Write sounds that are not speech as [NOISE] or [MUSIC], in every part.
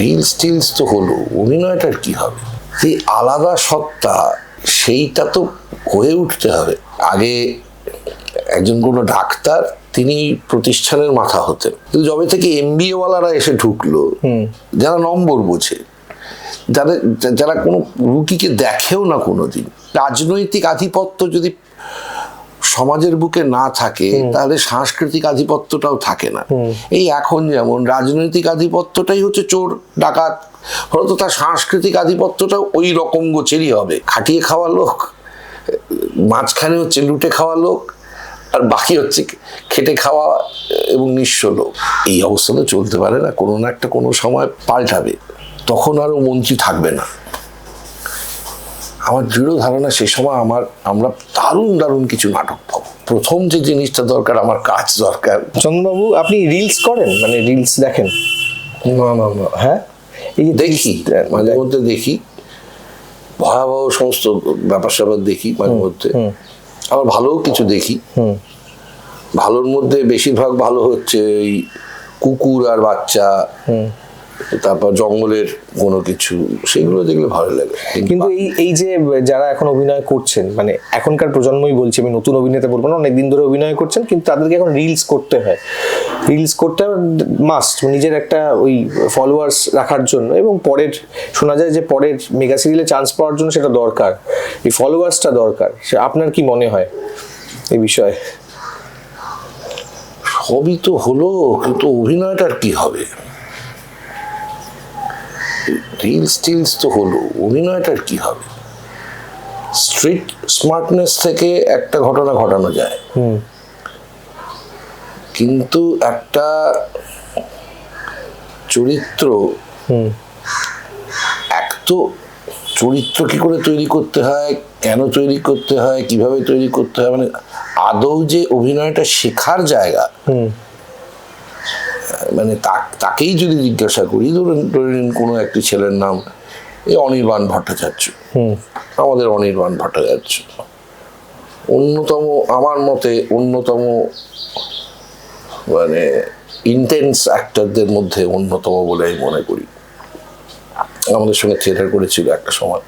Reels টিলস তো হলো অভিনয়টার কি হবে? সেই আলাদা সত্তা সেইটা তো হয়ে উঠতে হবে। আগে একজন কোনো ডাক্তার তিনি প্রতিষ্ঠানের মাথা হতেন। কিন্তু যবে থেকে এমবিএ ওয়ালারা এসে ঢুকলো যারা নম্বর বোঝে যাদের যারা কোনো রুগীকে দেখেও না কোনোদিন রাজনৈতিক আধিপত্য যদি সমাজের বুকে না থাকে তাহলে সাংস্কৃতিক আধিপত্যটাও থাকে না। এই এখন যেমন রাজনৈতিক আধিপত্যটাই হচ্ছে চোর ডাকাত ফলত তার সাংস্কৃতিক আধিপত্যটাও ওই রকম গোছেরই হবে। খাটিয়ে খাওয়া লোক মাঝখানে হচ্ছে লুটে খাওয়া লোক আর বাকি হচ্ছে খেটে খাওয়া এবং নিঃস্ব লোক। এই অবস্থা তো চলতে পারে না কোনো না একটা কোনো সময় পাল্টাবে তখন আরও মন্ত্রী থাকবে না। আমার দৃঢ় ধারণা সে সময় আমার আমরা দারুণ দারুণ কিছু নাটক পাবো। প্রথম যে জিনিসটা দরকার আমার কাজ দরকার। চন্দ্রবাবু আপনি রিলস করেন? মানে রিলস দেখেন? না না না। হ্যাঁ? এই দেখি মাঝে মধ্যে দেখি। ভয়াবহ সমস্ত ব্যাপার স্যাপার দেখি মাঝে মধ্যে। আবার ভালোও কিছু দেখি। ভালোর মধ্যে বেশিরভাগ ভালো হচ্ছে এই কুকুর আর বাচ্চা। তারপর জঙ্গলের কোনো কিছু সেগুলো দেখলে ভালো লাগে। কিন্তু এই এই যে যারা এখন অভিনয় করছেন মানে এখনকার প্রজন্মই বলছি আমি নতুন অভিনেতা বলব না অনেকদিন ধরে অভিনয় করছেন কিন্তু তাদেরকে এখন রিলস করতে হয়। রিলস করতে মাস্ট নিজের একটা ওই ফলোয়ার্স রাখার জন্য। এবং পরের শোনা যায় যে পরের মেগা সিরিয়ালে চান্স পাওয়ার জন্য সেটা দরকার। এই ফলোয়ার্সটা দরকার। সে আপনার কি মনে হয় এই বিষয়ে? সবই তো হলো কিন্তু অভিনয়টার কি হবে? রিলস টিলস তো হলো অভিনয়টার কি হবে? স্ট্রিট স্মার্টনেস থেকে একটা ঘটনা ঘটানো যায়। কিন্তু একটা চরিত্র এক তো চরিত্র কি করে তৈরি করতে হয় কেন তৈরি করতে হয় কীভাবে তৈরি করতে হয় মানে আদৌ যে অভিনয়টা শেখার জায়গা মানে তাকেই যদি জিজ্ঞাসা করি ধরুন ধরে কোনো একটি ছেলের নাম এই অনির্বাণ ভট্টাচার্য। আমাদের অনির্বাণ ভট্টাচার্য। অন্যতম আমার মতে অন্যতম মানে ইন্টেন্স অ্যাক্টরদের মধ্যে অন্যতম বলে আমি মনে করি। আমাদের সঙ্গে থিয়েটার করেছিল একটা সময়।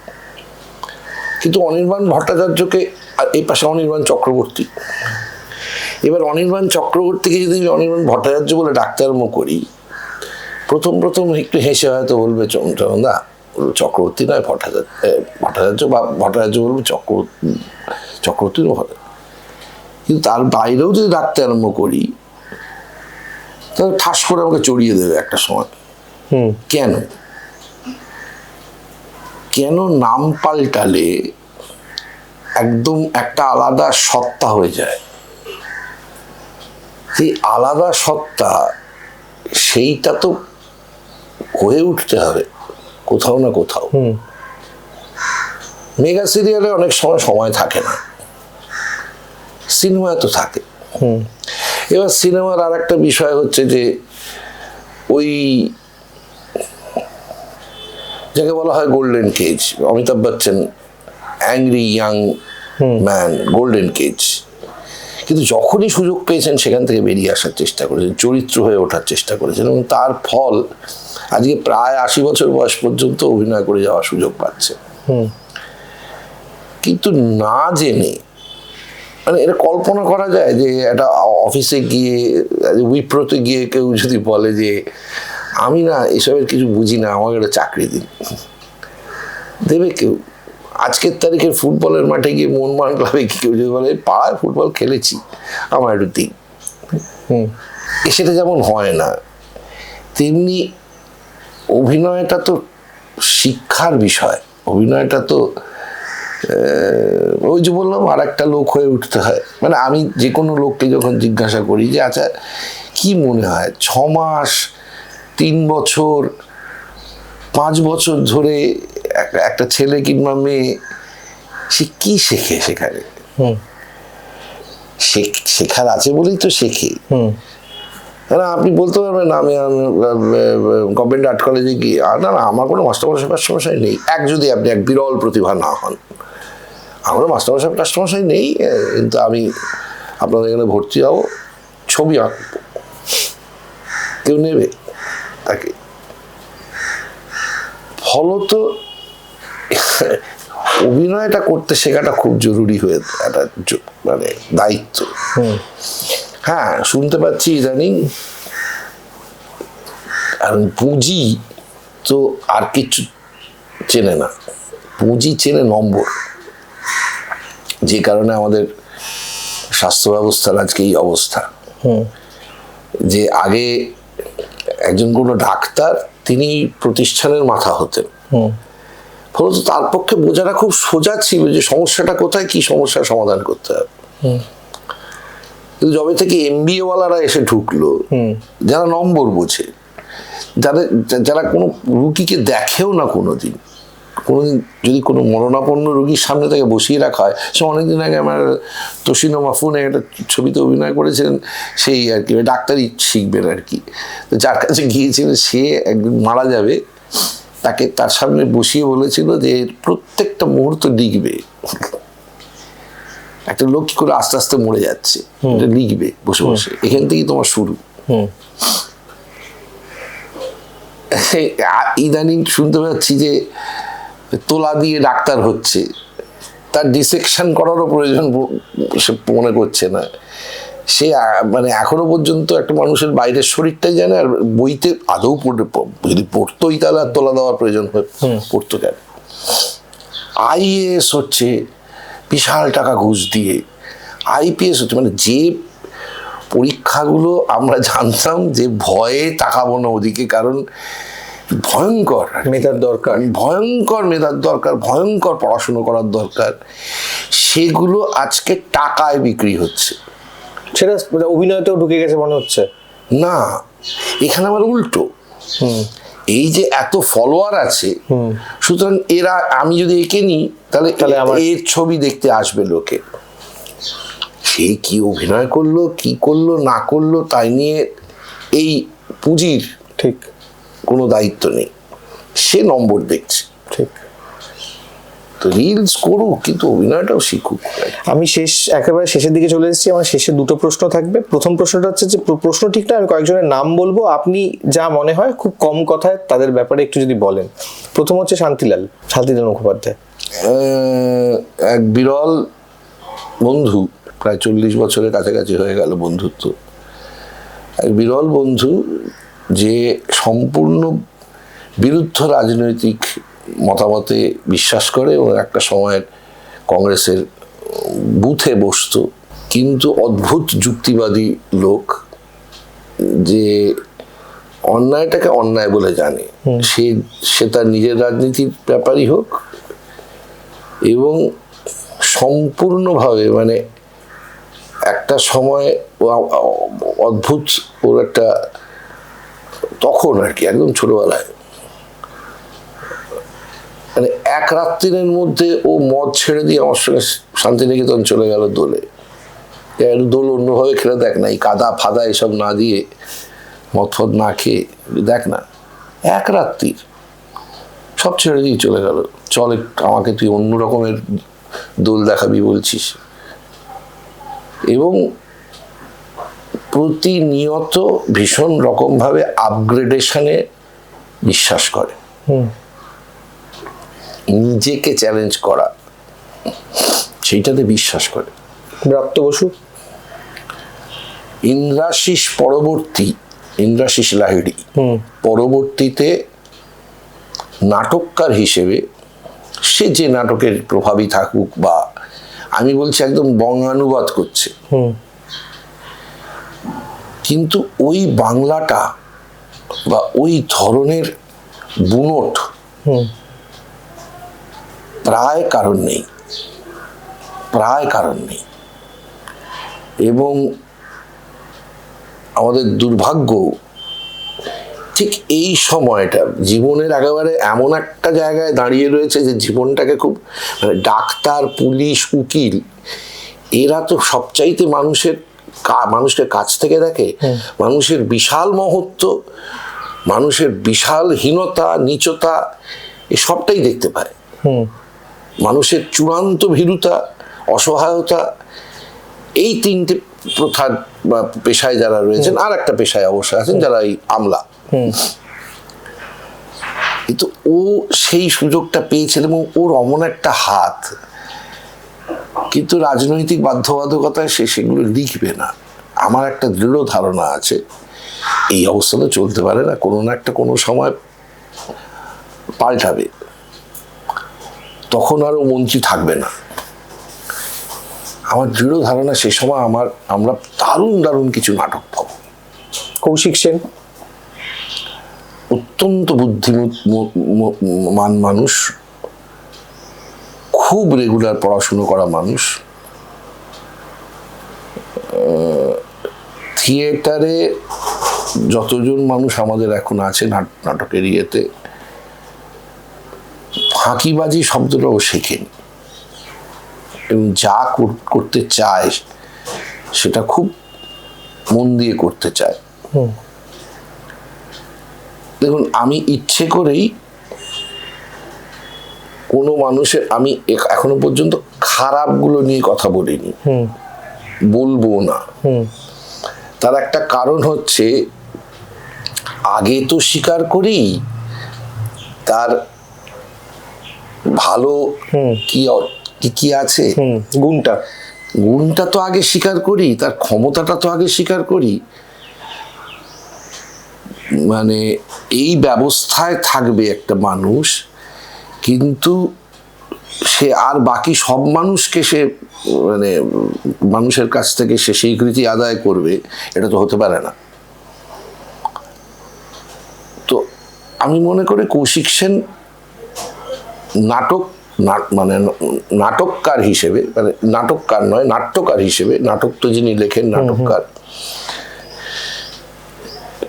কিন্তু অনির্বাণ ভট্টাচার্যকে এই পাশে অনির্বাণ চক্রবর্তী। এবার অনির্বাণ চক্রবর্তীকে যদি অনির্বাণ ভট্টাচার্য বলে ডাক্তারমো করি প্রথম প্রথম একটু হেসে হয়তো বলবে চন্দ্রদা চক্রবর্তী নয় ভট্টাচার্য ভট্টাচার্য বা ভট্টাচার্য বলবে চক্রবর্তী চক্রবর্তী ভট্টাচার্য। কিন্তু তার বাইরেও যদি ডাকতে আরম্ভ করি তাহলে ঠাস করে আমাকে চড়িয়ে দেবে একটা সময়। হুম। কেন? কেন নাম পাল্টালে একদম একটা আলাদা সত্তা হয়ে যায়? সেই আলাদা সত্তা সেইটা তো হয়ে উঠতে হবে কোথাও না কোথাও। মেগা সিরিয়ালে অনেক সময় সময় থাকে না। সিনেমায় তো থাকে। এবার সিনেমার আর একটা বিষয় হচ্ছে যে ওই যাকে বলা হয় golden cage Amitabh Bachchan angry young man golden cage কিন্তু যখনই সুযোগ পেয়েছেন সেখান থেকে বেরিয়ে আসার চেষ্টা করেছেন চরিত্র হয়ে ওঠার চেষ্টা করেছেন এবং তার ফল আজকে প্রায় আশি বছর বয়স পর্যন্ত অভিনয় করে যাওয়ার সুযোগ পাচ্ছে। কিন্তু না জেনে মানে এটা কল্পনা করা যায় যে একটা অফিসে গিয়ে উইপ্রোতে গিয়ে কেউ যদি বলে যে আমি না এসবের কিছু বুঝি না আমাকে একটা চাকরি দিন। দেবে কেউ। আজকের তারিখের ফুটবলের মাঠে গিয়ে মনমান ক্লাবে কি কেউ যদি বলে পাড়ায় ফুটবল খেলেছি আমার একটু দিন। সেটা যেমন হয় না তেমনি অভিনয়টা তো শিক্ষার বিষয়। অভিনয়টা তো ওই যে বললাম আর একটা লোক হয়ে উঠতে হয়। মানে আমি যে কোনো লোককে যখন জিজ্ঞাসা করি যে আচ্ছা কি মনে হয়? ছ মাস তিন বছর পাঁচ বছর ধরে একটা ছেলে কিংবা মেয়ে সে কি শেখে সেখানে? শেখ- শেখার আছে বলেই তো শেখে। না আপনি বলতে পারবেন আমি গভর্নমেন্ট আর্ট কলেজে গিয়ে আর না না আমার কোনো মাস্টারমশাই মাস্টারমশাই নেই। এক যদি আপনি এক বিরল প্রতিভা না হন আমার মাস্টারমশাই মাস্টারমশাই নেই কিন্তু আমি আপনাদের এখানে ভর্তি হব ছবি আঁকবো। কেউ নেবে তাকে? ফলত [LAUGHS] অভিনয়টা করতে শেখাটা খুব জরুরি হয়ে একটা মানে দায়িত্ব। হ্যাঁ শুনতে পাচ্ছি ইদানিং। কারণ পুঁজি তো আর কিছু চেনে না। পুঁজি চেনে নম্বর। যে কারণে আমাদের স্বাস্থ্য ব্যবস্থার আজকে এই অবস্থা। যে আগে একজন কোনো ডাক্তার তিনি প্রতিষ্ঠানের মাথা হতেন। ফলত তার পক্ষে বোঝাটা খুব সোজা ছিল যে সমস্যাটা কোথায় কি সমস্যার সমাধান করতে হবে। কিন্তু যবে থেকে এমবিএ ওয়ালারা এসে ঢুকলো যারা নম্বর বোঝে যাদের যারা কোনো রুগীকে দেখেও না কোনোদিন কোনোদিন যদি কোনো মরণাপন্ন রুগীর সামনে থেকে বসিয়ে রাখা হয় সে অনেকদিন আগে আমার তসিনো মাফুনে একটা ছবিতে অভিনয় করেছিলেন সেই আর কি ডাক্তারই শিখবেন আর কি। তো যার কাছে গিয়েছিলেন সে একদিন মারা যাবে তাকে তার সামনে বসিয়ে বলেছিল যে প্রত্যেকটা মুহূর্ত লিখবে। একটা লোক কি করে আস্তে আস্তে মরে যাচ্ছে এটা লিখবে বসে বসে। এখান থেকেই তোমার শুরু। [LAUGHS] ইদানিং শুনতে পাচ্ছি যে তোলা দিয়ে ডাক্তার হচ্ছে। তার ডিসেকশন করারও প্রয়োজন সে মনে করছে না। সে মানে এখনও পর্যন্ত একটা মানুষের বাইরের শরীরটাই জানে আর বইতে আদৌ পড়ে যদি পড়তোই তাহলে আর তোলা দেওয়ার প্রয়োজন হয়ে পড়তো কেন? আইএএস হচ্ছে বিশাল টাকা ঘুষ দিয়ে আইপিএস হচ্ছে মানে যে পরীক্ষাগুলো আমরা জানতাম যে ভয়ে তাকাবো না ওদিকে কারণ ভয়ঙ্কর মেধার দরকার। ভয়ঙ্কর মেধার দরকার ভয়ঙ্কর পড়াশুনো করার দরকার সেগুলো আজকে টাকায় বিক্রি হচ্ছে। সেটা অভিনয়তেও ঢুকে গেছে মনে হচ্ছে। না এখানে আমার উল্টো। এই যে এত ফলোয়ার আছে সুতরাং এরা আমি যদি একে নিই তাহলে তাহলে আমার- এর ছবি দেখতে আসবে লোকে। সে কি অভিনয় করল কি করল না করল তাই নিয়ে এই পুঁজির ঠিক। কোনো দায়িত্ব নেই। সে নম্বর দেখছে। রিলস করুক কিন্তু অভিনয়টাও শিখুক। আমি শেষ একেবারে শেষের দিকে চলে এসেছি আমার শেষে দুটো প্রশ্ন থাকবে। প্রথম প্রশ্নটা হচ্ছে যে প্রশ্ন ঠিক না আমি কয়েকজনের নাম বলব। আপনি যা মনে হয় খুব কম কথায় তাদের ব্যাপারে একটু যদি বলেন। প্রথম হচ্ছে শান্তিলাল শান্তিলাল মুখোপাধ্যায়। এক বিরল বন্ধু প্রায় চল্লিশ বছরের কাছাকাছি হয়ে গেল বন্ধুত্ব। এক বিরল বন্ধু যে সম্পূর্ণ বিরুদ্ধ রাজনৈতিক মতামতে বিশ্বাস করে এবং একটা সময়ের কংগ্রেসের বুথে বসতো। কিন্তু অদ্ভুত যুক্তিবাদী লোক যে অন্যায়টাকে অন্যায় বলে জানে। সে সে তার নিজের রাজনীতির ব্যাপারই হোক এবং সম্পূর্ণভাবে মানে একটা সময় অদ্ভুত ওর একটা তখন আর কি একদম ছোটবেলায়। এক রাত্রির মধ্যে ও মদ ছেড়ে দিয়ে আমার সঙ্গে শান্তিনিকেতন চলে গেল দোলে। দোল অন্যভাবে খেলে দেখ না, এই কাদা ফাদা এসব না দিয়ে মদ ফদ না খেয়ে দেখ না, এক রাত্রির সব ছেড়ে দিয়ে চলে গেল। চল আমাকে তুই অন্য রকমের দোল দেখাবি বলছিস। এবং প্রতিনিয়ত ভীষণ রকমভাবে আপগ্রেডেশনে বিশ্বাস করে। নিজেকে চ্যালেঞ্জ করা সেইটাতে বিশ্বাস করে। ব্রাত্য বসু। ইন্দ্রাশিস পরবর্তী ইন্দ্রাশিস লাহিড়ি পরবর্তীতে নাটককার হিসেবে সে যে নাটকের প্রভাবই থাকুক বা আমি বলছি একদম বঙ্গানুবাদ করছে। কিন্তু ওই বাংলাটা বা ওই ধরনের বুনট প্রায় কারণ নেই। প্রায় কারণ নেই। এবং আমাদের দুর্ভাগ্য ঠিক এই সময়টা জীবনের একেবারে এমন একটা জায়গায় দাঁড়িয়ে রয়েছে যে জীবনটাকে খুব মানে ডাক্তার পুলিশ উকিল এরা তো সবচাইতে মানুষের মানুষকে কাছ থেকে দেখে। মানুষের বিশাল মহত্ব মানুষের বিশাল হীনতা নিচতা এ সবটাই দেখতে পায়। মানুষের চূড়ান্ত ভীরুতা অসহায়তা এই তিনটে প্রধান বা পেশায় যারা রয়েছেন আর একটা পেশায় অবশ্যই আছেন যারা এই আমলা। কিন্তু ও সেই সুযোগটা পেয়েছিল এবং ওর অমন একটা হাত কিন্তু রাজনৈতিক বাধ্যবাধকতায় সে সেগুলো লিখবে না। আমার একটা দৃঢ় ধারণা আছে এই অবস্থা তো চলতে পারে না কোনো না একটা কোনো সময় পাল্টাবে। তখন আরও মন্ত্রী থাকবে না। আমার দৃঢ় ধারণা সে সময় আমার আমরা দারুণ দারুণ কিছু নাটক পাবো। কৌশিক সেন? অত্যন্ত বুদ্ধিমান মানুষ খুব রেগুলার পড়াশুনো করা মানুষ। থিয়েটারে যতজন মানুষ আমাদের এখন আছে নাট- নাটকের ইয়েতে ফাঁকিবাজি শব্দটাও শেখেনি। এবং যা কর- করতে চায় সেটা খুব মন দিয়ে করতে চায়। দেখুন আমি ইচ্ছে করেই কোনো মানুষের আমি এখনও পর্যন্ত খারাপগুলো নিয়ে কথা বলিনি। বলব না। তার একটা কারণ হচ্ছে আগে তো স্বীকার করি তার ভালো কি কি কি আছে? গুণটা। গুণটা তো আগে স্বীকার করি তার ক্ষমতাটা তো আগে স্বীকার করি। মানে এই ব্যবস্থায় থাকবে একটা মানুষ কিন্তু সে আর বাকি সব মানুষকে সে মানে মানুষের কাছ থেকে সে স্বীকৃতি আদায় করবে এটা তো হতে পারে না। তো আমি মনে করি কৌশিক সেন নাটক মানে নাটককার হিসেবে মানে নাটককার নয় নাট্যকার হিসেবে নাটক তো যিনি লেখেন নাটককার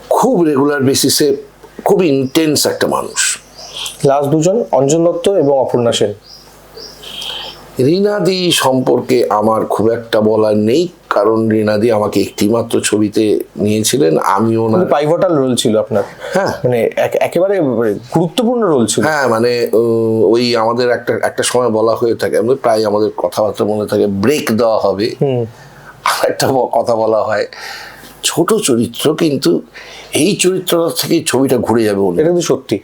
খুব রেগুলার বেসিসে খুব ইন্টেন্স একটা মানুষ। লাস্ট দুজন অঞ্জন দত্ত এবং অপর্ণা সেন। রিনাদি সম্পর্কে আমার খুব একটা বলার নেই কারণ রিনাদি আমাকে একটিমাত্র ছবিতে নিয়েছিলেন আমিও না। পাইভটাল রোল ছিল আপনার। হ্যাঁ। মানে এক- একেবারে মানে গুরুত্বপূর্ণ রোল ছিল। হ্যাঁ মানে ওই আমাদের একটা একটা সময় বলা হয়ে থাকে আমাদের প্রায় আমাদের কথাবার্তা মনে থাকে ব্রেক দেওয়া হবে। আর একটা কথা বলা হয় ছোট চরিত্র কিন্তু এই চরিত্রটা থেকে ছবিটা ঘুরে যাবে এটা কিন্তু সত্যি।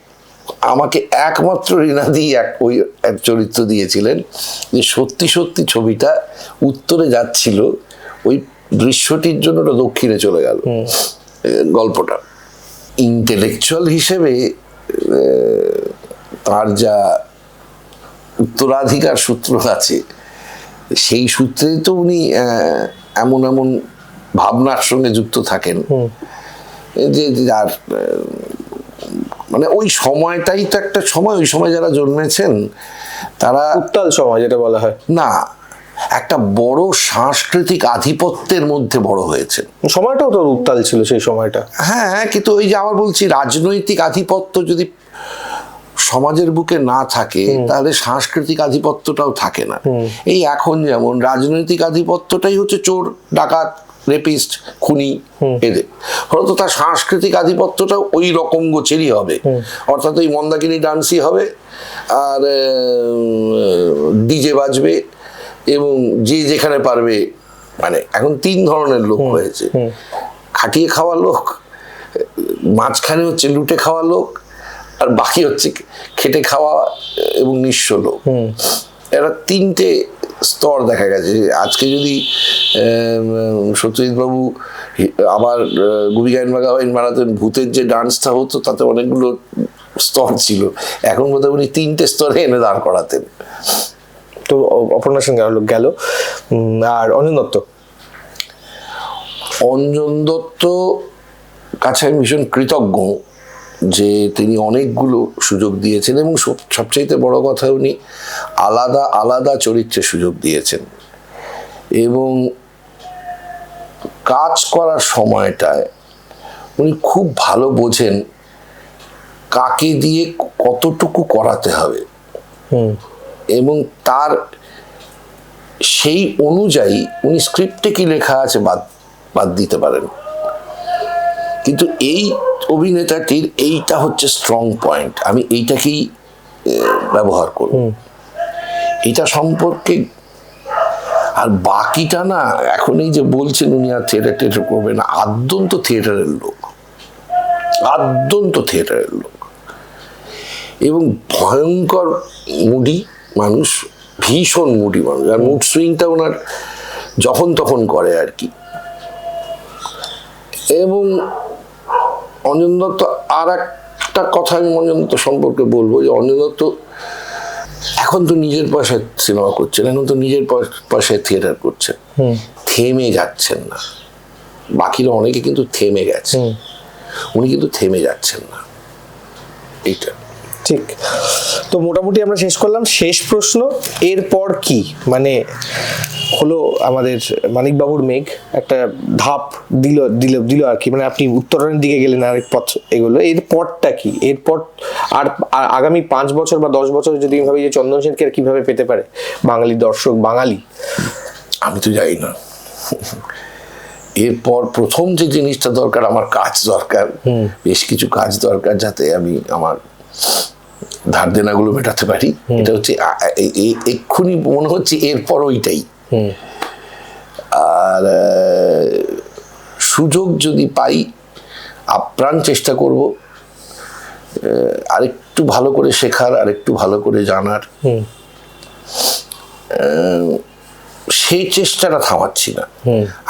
আমাকে একমাত্র রিনাদি এক ওই এক চরিত্র দিয়েছিলেন যে সত্যি সত্যি ছবিটা উত্তরে যাচ্ছিল ওই দৃশ্যটির জন্য ওটা দক্ষিণে চলে গেল। গল্পটা। ইন্টেলেকচুয়াল হিসেবে তার যা উত্তরাধিকার সূত্র আছে সেই সূত্রে তো উনি এমন এমন ভাবনার সঙ্গে যুক্ত থাকেন। যে যার মানে ওই সময়টাই তো একটা সময় ওই সময় যারা জন্মেছেন তারা উত্তাল সময় যেটা বলা হয়। না একটা বড় সাংস্কৃতিক আধিপত্যের মধ্যে বড় হয়েছে। সময়টাও তো উত্তাল ছিল সেই সময়টা। হ্যাঁ কিন্তু ওই যে আবার বলছি রাজনৈতিক আধিপত্য যদি সমাজের বুকে না থাকে তাহলে সাংস্কৃতিক আধিপত্যটাও থাকে না। এই এখন যেমন রাজনৈতিক আধিপত্যটাই হচ্ছে চোর ডাকাত রেপিস্ট খুনি এদের। ফলত তার সাংস্কৃতিক আধিপত্যটাও ওই রকম গোছেরই হবে। অর্থাৎ ওই মন্দাকিনী ডান্সই হবে আর ডিজে বাজবে এবং যে যেখানে পারবে মানে এখন তিন ধরনের লোক হয়েছে। খাটিয়ে খাওয়া লোক মাঝখানে হচ্ছে লুটে খাওয়া লোক আর বাকি হচ্ছে খেটে খাওয়া এবং নিঃস্ব লোক। এরা তিনটে স্তর দেখা গেছে। আজকে যদি সত্যজিৎ বাবু আবার গুবি গায়ন বা গাওয়াইন বানাতেন ভূতের যে ডান্সটা হতো তাতে অনেকগুলো স্তর ছিল। এখন বোধহয় উনি তিনটে স্তরে এনে দাঁড় করাতেন। তো অ- অপর্ণা সেন গেল। গেল আর অঞ্জন দত্ত। অঞ্জন দত্ত কাছে আমি ভীষণ কৃতজ্ঞ যে তিনি অনেকগুলো সুযোগ দিয়েছেন এবং সবচাইতে বড় কথা উনি আলাদা আলাদা চরিত্রে সুযোগ দিয়েছেন। এবং কাজ করার সময়টায় উনি খুব ভালো বোঝেন কাকে দিয়ে কতটুকু করাতে হবে। এবং তার সেই অনুযায়ী উনি স্ক্রিপ্টে কি লেখা আছে বাদ বাদ দিতে পারেন। কিন্তু এই অভিনেতাটির এইটা হচ্ছে স্ট্রং পয়েন্ট আমি এইটাকেই ব্যবহার করব। এটা সম্পর্কে আর বাকিটা না এখন এই যে বলছেন উনি আর থিয়েটার টিয়েটার করবেন আদ্যন্ত থিয়েটারের লোক। আদ্যন্ত থিয়েটারের লোক। এবং ভয়ঙ্কর মুডি মানুষ ভীষণ মুডি মানুষ। আর মুড সুইংটা ওনার যখন তখন করে আর কি। এবং অঞ্জন দত্ত আর একটা কথা আমি অঞ্জন দত্ত সম্পর্কে বলব যে অঞ্জন দত্ত এখন তো নিজের পয়সায় সিনেমা করছেন এখন তো নিজের পয়- পয়সায় থিয়েটার করছেন। থেমে যাচ্ছেন না। বাকিরা অনেকে কিন্তু থেমে গেছে। উনি কিন্তু থেমে যাচ্ছেন না। এইটা। ঠিক। তো মোটামুটি আমরা শেষ করলাম। শেষ প্রশ্ন এরপর কি? মানে হলো আমাদের মানিকবাবুর মেঘ একটা ধাপ দিল দিল দিল আর কি। মানে আপনি উত্তরণের দিকে গেলেন আরেক পথ এগুলো। এরপরটা কি? এরপর আর আগামী পাঁচ বছর বা দশ বছর যদি ভাবি যে চন্দন সেনকে কীভাবে পেতে পারে? বাঙালি দর্শক বাঙালি। আমি তো জানি না। এরপর প্রথম যে জিনিসটা দরকার আমার কাজ দরকার। বেশ কিছু কাজ দরকার যাতে আমি আমার ধার দেনাগুলো মেটাতে পারি। এটা হচ্ছে এক্ষুনি মনে হচ্ছে এরপর ওইটাই। আর সুযোগ যদি পাই আপ্রাণ চেষ্টা করব আরেকটু ভালো করে শেখার আরেকটু ভালো করে জানার। সেই চেষ্টাটা থামাচ্ছি না।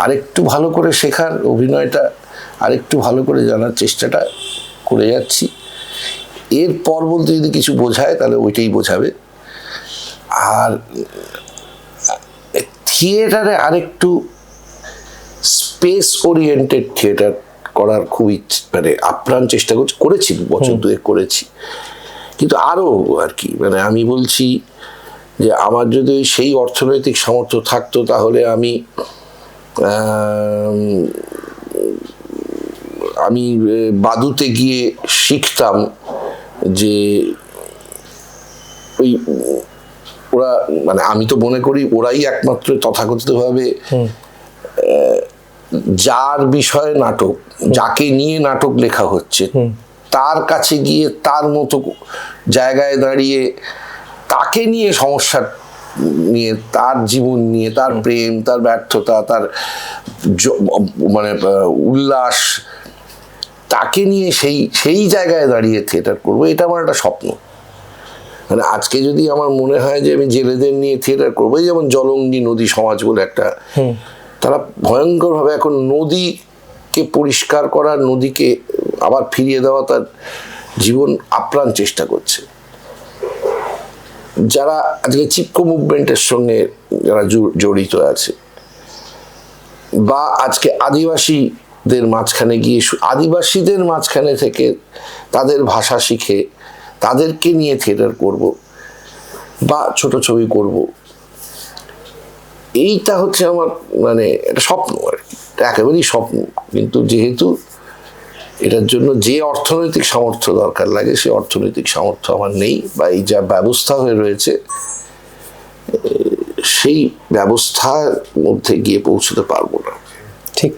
আরেকটু ভালো করে শেখার অভিনয়টা আরেকটু ভালো করে জানার চেষ্টাটা করে যাচ্ছি। এরপর বলতে যদি কিছু বোঝায় তাহলে ওইটাই বোঝাবে। আর থিয়েটারে আরেকটু স্পেস ওরিয়েন্টেড থিয়েটার করার খুব ইচ্ছে মানে আপ্রাণ চেষ্টা করছি করেছি বছর দুয়েক করেছি। কিন্তু আরও আর কি মানে আমি বলছি যে আমার যদি সেই অর্থনৈতিক সামর্থ্য থাকতো তাহলে আমি আমি বাদুতে গিয়ে শিখতাম যে ওই ওরা মানে আমি তো মনে করি ওরাই একমাত্র তথাকথিতভাবে যার বিষয়ে নাটক যাকে নিয়ে নাটক লেখা হচ্ছে তার কাছে গিয়ে তার মতো জায়গায় দাঁড়িয়ে তাকে নিয়ে সমস্যা নিয়ে তার জীবন নিয়ে তার প্রেম তার ব্যর্থতা তার মানে উল্লাস তাকে নিয়ে সেই সেই জায়গায় দাঁড়িয়ে থিয়েটার করব এটা আমার একটা স্বপ্ন। মানে আজকে যদি আমার মনে হয় যে আমি জেলেদের নিয়ে থিয়েটার করব যেমন জলঙ্গি নদী সমাজ বলে একটা তারা ভয়ঙ্করভাবে এখন নদীকে পরিষ্কার করার নদীকে আবার ফিরিয়ে দেওয়া তার জীবন আপ্রাণ চেষ্টা করছে। যারা আজকে চিপকো মুভমেন্টের সঙ্গে যারা জড়িত আছে বা আজকে আদিবাসীদের মাঝখানে গিয়ে আদিবাসীদের মাঝখানে থেকে তাদের ভাষা শিখে তাদেরকে নিয়ে থিয়েটার করব বা ছোট ছবি করব। এইটা হচ্ছে আমার মানে একটা স্বপ্ন আর কি। একেবারেই স্বপ্ন। কিন্তু যেহেতু এটার জন্য যে অর্থনৈতিক সামর্থ্য দরকার লাগে সেই অর্থনৈতিক সামর্থ্য আমার নেই বা এই যা ব্যবস্থা হয়ে রয়েছে সেই ব্যবস্থার মধ্যে গিয়ে পৌঁছতে পারব না। ঠিক।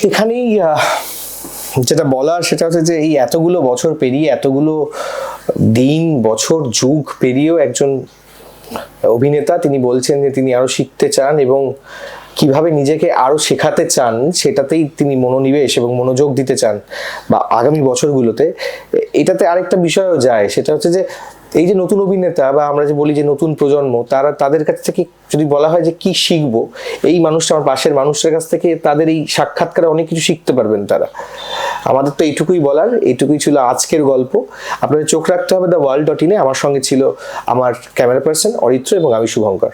এখানেই যেটা বলার সেটা হচ্ছে যে এই এতগুলো বছর পেরিয়ে, এতগুলো দিন, বছর, যুগ পেরিয়েও একজন অভিনেতা তিনি বলছেন যে তিনি আরও শিখতে চান এবং কীভাবে নিজেকে আরও শেখাতে চান সেটাতেই তিনি মনোনিবেশ এবং মনোযোগ দিতে চান বা আগামী বছরগুলোতে, এটাতে আরেকটা বিষয়ও যায়, সেটা হচ্ছে যে এই যে নতুন অভিনেতা বা আমরা যে বলি যে নতুন প্রজন্ম, তারা তাদের কাছ থেকে যদি বলা হয় যে কি শিখব, এই মানুষটা আমার পাশের মানুষের কাছ থেকে তাদের এই সাক্ষাৎকারে অনেক কিছু শিখতে পারবেন তারা। আমাদের তো এইটুকুই বলার, এইটুকুই ছিল আজকের গল্প। আপনাদের চোখ রাখতে হবে দ্য ওয়ার্ল্ড ডট ইনে আমার সঙ্গে ছিল আমার ক্যামেরা পার্সন অরিত্র এবং আমি শুভঙ্কর।